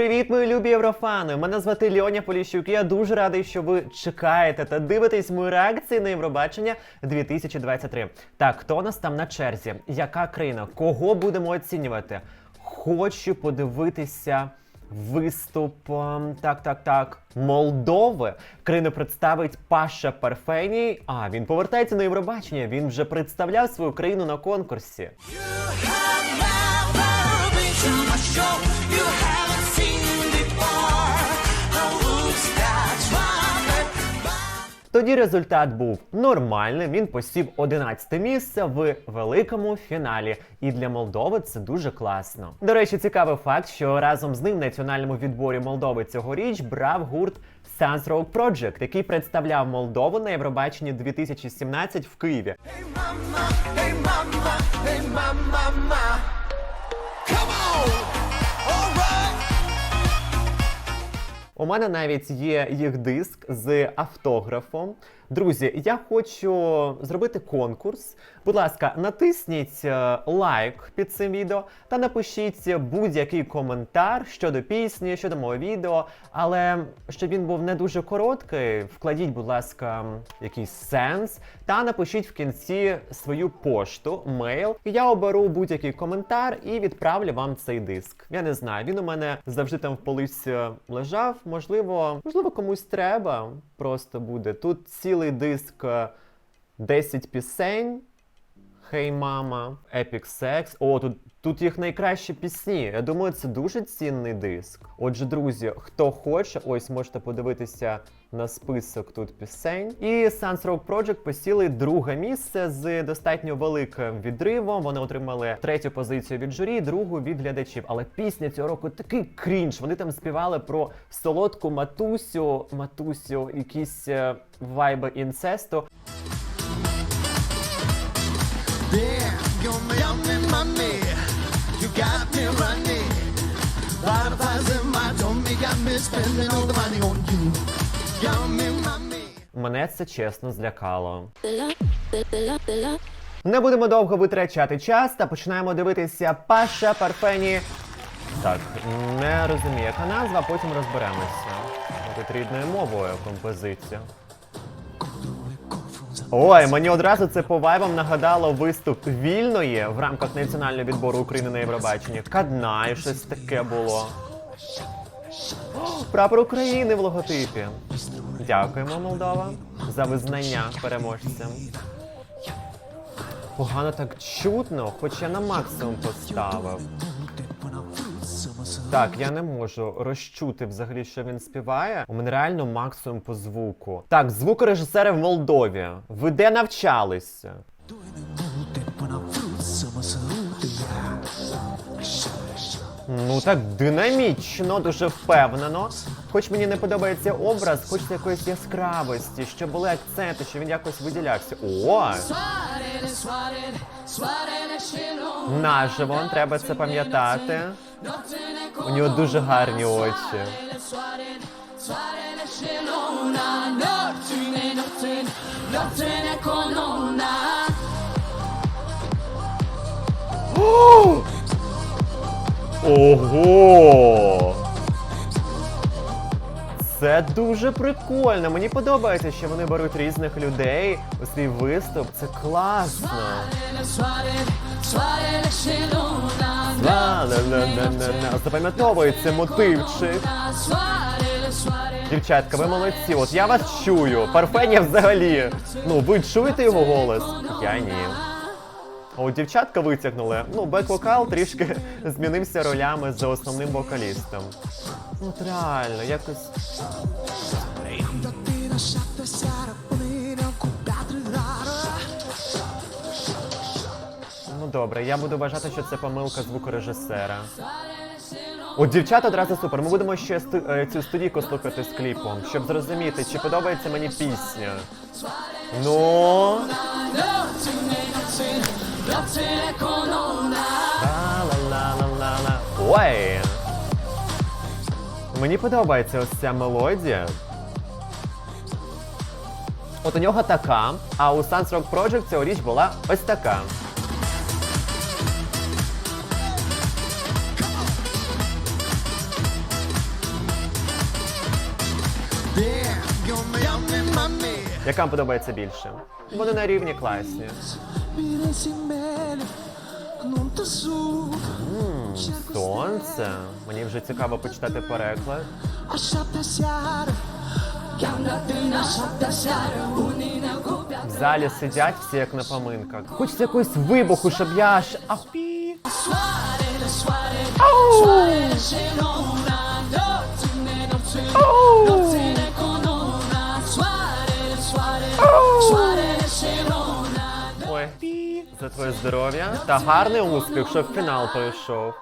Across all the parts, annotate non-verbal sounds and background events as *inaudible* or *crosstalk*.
Привіт, мої любі єврофани! Мене звати Льоня Поліщук. Я дуже радий, що ви чекаєте та дивитесь мої реакції на Євробачення 2023. Так, хто у нас там на черзі? Яка країна? Кого будемо оцінювати? Хочу подивитися виступ. ем, Так, так, так. Молдови. Країну представить Паша Парфеній. А він повертається на Євробачення. Він вже представляв свою країну на конкурсі. Тоді результат був нормальним. Він посів 11 місце в великому фіналі. І для Молдови це дуже класно. До речі, цікавий факт, що разом з ним в національному відборі Молдови цьогоріч брав гурт Sunstroke Project, який представляв Молдову на Євробаченні 2017 в Києві. Hey mama, hey mama, hey mama, mama. У мене навіть є їх диск з автографом. Друзі, я хочу зробити конкурс. Будь ласка, натисніть е, лайк під цим відео та напишіть будь-який коментар щодо пісні, щодо мого відео. Але щоб він був не дуже короткий, вкладіть, будь ласка, якийсь сенс та напишіть в кінці свою пошту, мейл. І я оберу будь-який коментар і відправлю вам цей диск. Я не знаю, він у мене завжди там в полиці лежав. Можливо, можливо, комусь треба. Просто буде. Тут цілий диск е, 10 пісень. Хей мама, Epic Sex. О, тут, тут їх найкращі пісні. Я думаю, це дуже цінний диск. Отже, друзі, хто хоче, ось можете подивитися на список тут пісень. І Sunstroke Project посіли друге місце з достатньо великим відривом. Вони отримали третю позицію від журі, другу від глядачів. Але пісня цього року такий крінж. Вони там співали про солодку матусю, матусю, якісь е, вайби інцесту. Мене це чесно злякало. Не будемо довго витрачати час та починаємо дивитися Паша Парфені. Так, не розумію, яка назва, потім розберемося. Тут рідною мовою композиція. Ой, мені одразу це по вайбам нагадало виступ вільної в рамках національного відбору України на Євробаченні. Каднай, щось таке було. Прапор України в логотипі. Дякуємо, Молдова, за визнання переможцям. Погано так чутно, хоч я на максимум поставив. Так, я не можу розчути взагалі, що він співає. У мене реально максимум по звуку. Так, звукорежисери в Молдові. Ви де навчалися? Ну так динамічно, дуже впевнено. Хоч мені не подобається образ, хочеться якоїсь яскравості, щоб були акценти, щоб він якось виділявся. О! Наживо, треба це пам'ятати. У нього дуже гарні очі. Ого! Це дуже прикольно. Мені подобається, що вони беруть різних людей у свій виступ. Це класно. Запам'ятовується мотивчик. Дівчатка, ви молодці. От я вас чую. Парфенія взагалі. Ну, ви чуєте його голос? Я ні. А от дівчатка витягнули. Ну, бек-вокал трішки *laughs* змінився ролями з основним вокалістом. Ну, от реально, якось. Добре, я буду вважати, що це помилка звукорежисера. От дівчата одразу супер. Ми будемо ще е, цю студійку слухати з кліпом, щоб зрозуміти, чи подобається мені пісня. Ну. Ой. Мені подобається ось ця мелодія. От у нього така, а у Sunstroke Project цьогоріч була ось така. Яка вам подобається більше? Вони на рівні класні. Сонце. Мені вже цікаво почитати переклад. В залі сидять всі як на поминках. Хочеться якогось вибуху, щоб я аж ахпі. Ой, за твоє здоров'я та гарний успіх, щоб фінал пройшов.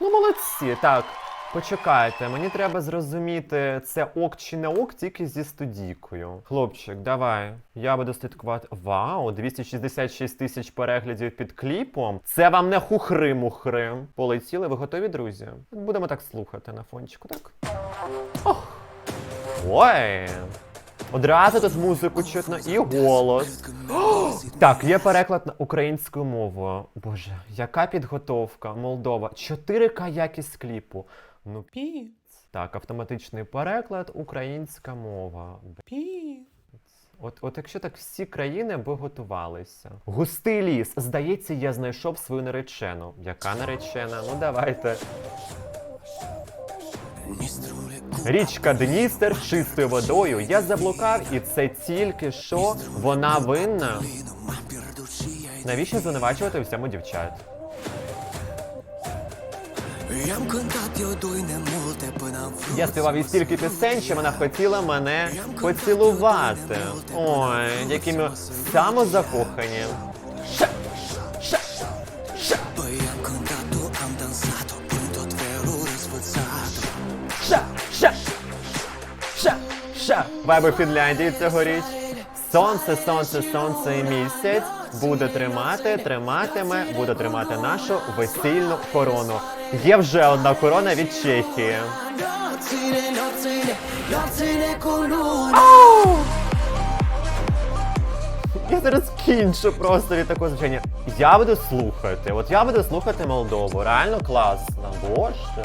Ну, молодці, так. Почекайте, мені треба зрозуміти, це ок чи не ок тільки зі студійкою. Хлопчик, давай. Я буду слідкувати. Вау, 266 тисяч переглядів під кліпом. Це вам не хухри-мухри. Полетіли, ви готові, друзі? Будемо так слухати на фончику, так? Ох. Ой. Одразу тут музику чутно і голос. *gasps* Так, є переклад на українською мовою. Боже, яка підготовка, Молдова. 4К якість кліпу. Ну піц. Так, автоматичний переклад, українська мова. Піц. От, от якщо так всі країни би готувалися. Густий ліс. Здається, я знайшов свою наречену. Яка наречена? Ну давайте. Річка Дністер чистою водою. Я заблукав, і це тільки що вона винна. Навіщо звинувачувати всьому дівчат? Я співав їй стільки пісень, що вона хотіла мене поцілувати. Ой, які ми самозакохані. Ша. Вайби Фінляндії цьогоріч. Сонце, сонце, сонце і місяць буде тримати, триматиме, буде тримати нашу весільну корону. Є вже одна корона від Чехії. Luna Я зараз кінчу просто від такого звучання. Я буду слухати. От я буду слухати Молдову. Реально класно. Боже.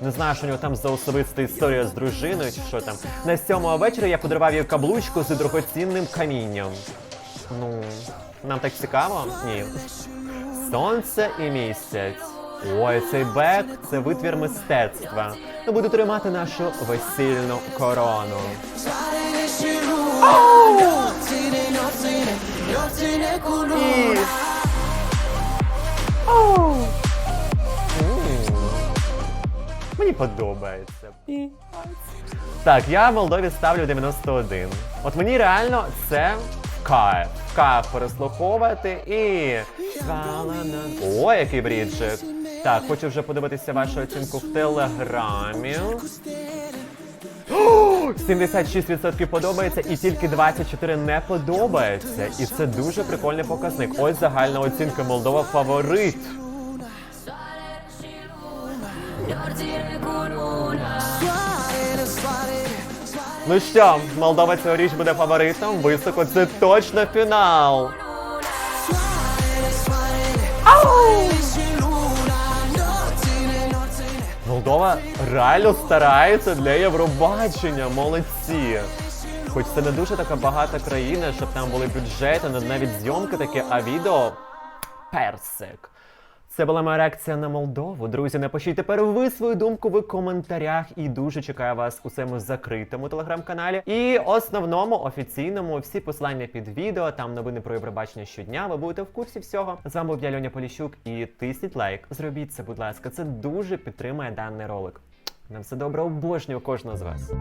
Не знаю, що у нього там за особиста історія з дружиною чи що там. На сьомого вечора я подарував їй каблучку з дорогоцінним камінням. Ну, нам так цікаво? Ні. Сонце і місяць. Ой, цей бек це витвір мистецтва. Ну, буду тримати нашу весільну корону. Soarele Мені подобається. Так, я Молдові ставлю 91. От мені реально це кайф. Кайф переслуховувати і. О, який бріджик. Так, хочу вже подивитися вашу оцінку в телеграмі. 76% подобається і тільки 24 не подобається. І це дуже прикольний показник. Ось загальна оцінка Молдова фаворит. Ну що, Молдова цьогоріч буде фаворитом? Високо це точно фінал. Молдова реально старається для Євробачення. Молодці. Хоч це не дуже така багата країна, щоб там були бюджети, навіть зйомки такі, а відео персик. Це була моя реакція на Молдову. Друзі, напишіть тепер ви свою думку в коментарях і дуже чекаю вас у цьому закритому телеграм-каналі. І основному офіційному всі посилання під відео. Там новини про Євробачення щодня. Ви будете в курсі всього. З вами був я Льоня Поліщук. І тисніть лайк. Зробіть це, будь ласка. Це дуже підтримує даний ролик. На все добре, обожнюю кожного з вас.